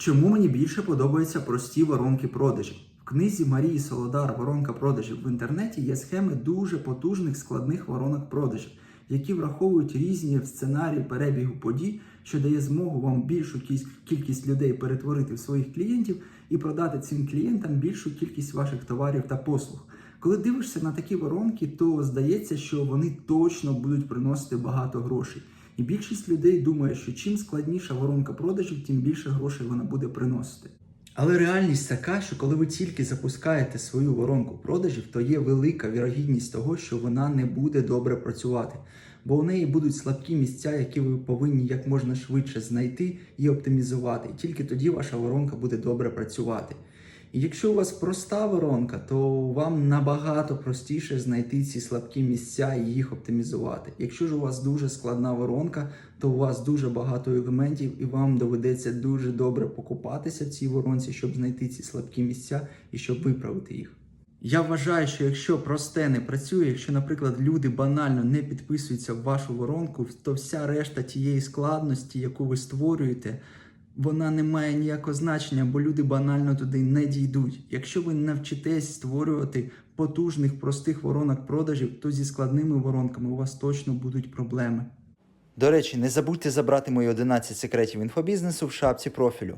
Чому мені більше подобаються прості воронки продажів? В книзі Марії Солодар Воронка продажів в інтернеті є схеми дуже потужних складних воронок продажів, які враховують різні сценарії перебігу подій, що дає змогу вам більшу кількість людей перетворити в своїх клієнтів і продати цим клієнтам більшу кількість ваших товарів та послуг. Коли дивишся на такі воронки, то здається, що вони точно будуть приносити багато грошей. І більшість людей думає, що чим складніша воронка продажів, тим більше грошей вона буде приносити. Але реальність така, що коли ви тільки запускаєте свою воронку продажів, то є велика вірогідність того, що вона не буде добре працювати, бо у неї будуть слабкі місця, які ви повинні як можна швидше знайти і оптимізувати. І тільки тоді ваша воронка буде добре працювати. І якщо у вас проста воронка, то вам набагато простіше знайти ці слабкі місця і їх оптимізувати. Якщо ж у вас дуже складна воронка, то у вас дуже багато елементів, і вам доведеться дуже добре покупатися в цій воронці, щоб знайти ці слабкі місця і щоб виправити їх. Я вважаю, що якщо просте не працює, якщо, наприклад, люди банально не підписуються в вашу воронку, то вся решта тієї складності, яку ви створюєте, вона не має ніякого значення, бо люди банально туди не дійдуть. Якщо ви навчитесь створювати потужних простих воронок продажів, то зі складними воронками у вас точно будуть проблеми. До речі, не забудьте забрати мої 11 секретів інфобізнесу в шапці профілю.